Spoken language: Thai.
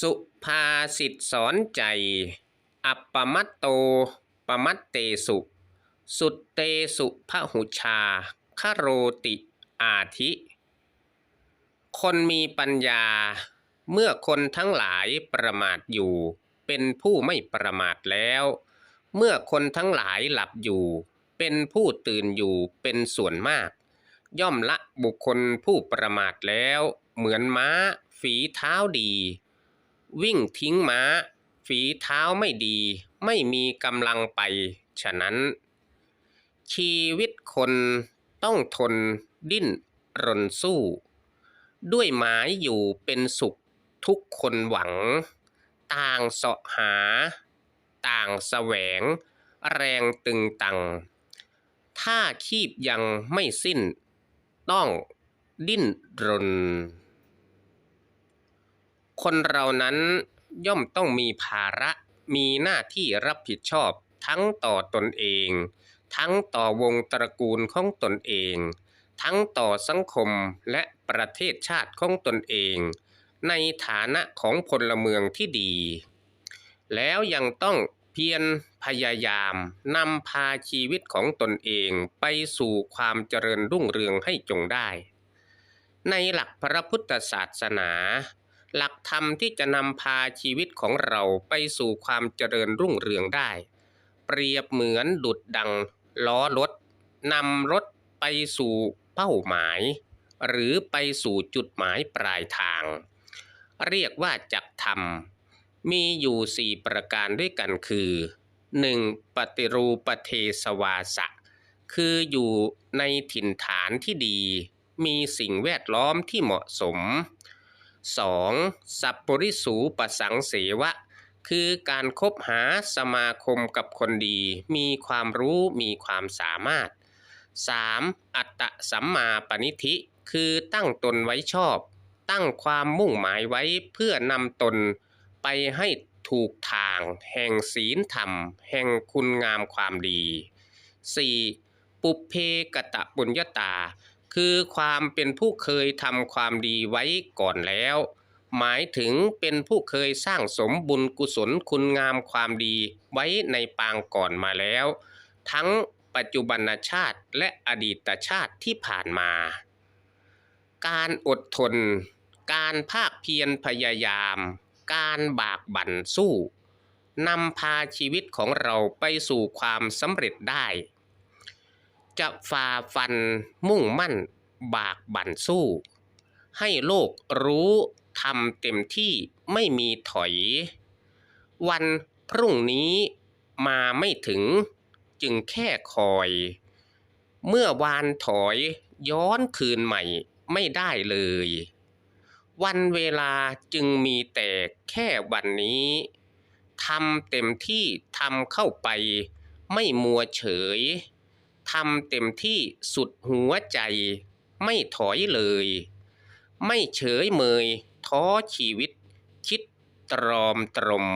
สุภาษิตสอนใจ อัปปมัตโตปมัตเตสุ สุตเตสุพหุชาคโรติอาทิ คนมีปัญญา เมื่อคนทั้งหลายประมาทอยู่ เป็นผู้ไม่ประมาทแล้ว เมื่อคนทั้งหลายหลับอยู่ เป็นผู้ตื่นอยู่เป็นส่วนมาก ย่อมละบุคคลผู้ประมาทแล้ว เหมือนม้าฝีเท้าดี วิ่งทิ้งม้า ฝีเท้าไม่ดี ไม่มีกำลังไป ฉะนั้น ชีวิตคนต้องทนดิ้นรนสู้ ด้วยหมายอยู่เป็นสุขทุกคนหวัง ต่างเสาะหา ต่างแสวง แรงตึงตัง ถ้าคีบยังไม่สิ้น ต้องดิ้นรน คนเรานั้นย่อมต้องมีภาระ มีหน้าที่รับผิดชอบ ทั้งต่อตนเอง ทั้งต่อวงตระกูลของตนเอง ทั้งต่อสังคมและประเทศชาติของตนเอง ในฐานะของพลเมืองที่ดี แล้วยังต้องเพียรพยายามนำพาชีวิตของตนเองไปสู่ความเจริญรุ่งเรืองให้จงได้ ในหลักพระพุทธศาสนา หลักธรรมที่จะนำพาชีวิตของเราไปสู่ความเจริญรุ่งเรืองได้ เปรียบเหมือนดุดดัง ล้อรถนำรถไปสู่เป้าหมาย หรือไปสู่จุดหมายปลายทาง เรียกว่าจักธรรม มีอยู่สี่ประการด้วยกันคือ 1. ปฏิรูปเทสวาสะ คืออยู่ในถิ่นฐานที่ดี มีสิ่งแวดล้อมที่เหมาะสม 2. สัพปริสูปสังเสวะ คือการคบหาสมาคมกับคนดี มีความรู้มีความสามารถ 3. อัตตะสัมมาปณิธิ คือตั้งตนไว้ชอบ ตั้งความมุ่งหมายไว้เพื่อนำตนไปให้ถูกทาง แห่งศีลธรรม แห่งคุณงามความดี 4. ปุเพกตะปุญญาตา คือความเป็นผู้เคยทำความดีไว้ก่อนแล้ว หมายถึงเป็นผู้เคยสร้างสมบุญกุศลคุณงามความดีไว้ในปางก่อนมาแล้ว ทั้งปัจจุบันชาติและอดีตชาติที่ผ่านมา การอดทน การภาคเพียรพยายาม การบากบั่นสู้นำพาชีวิตของเราไปสู่ความสำเร็จได้ จะฝ่าฟันมุ่งมั่นบากบั่นสู้ ให้โลกรู้ทำเต็มที่ไม่มีถอย วันพรุ่งนี้มาไม่ถึงจึงแค่คอย เมื่อวานถอยย้อนคืนใหม่ไม่ได้เลย วันเวลาจึงมีแต่แค่วันนี้ทำเต็มที่ทำเข้าไปไม่มัวเฉย ทำเต็มที่สุดหัวใจ ไม่ถอยเลย ไม่เฉยเมย ท้อชีวิต คิดตรอมตรม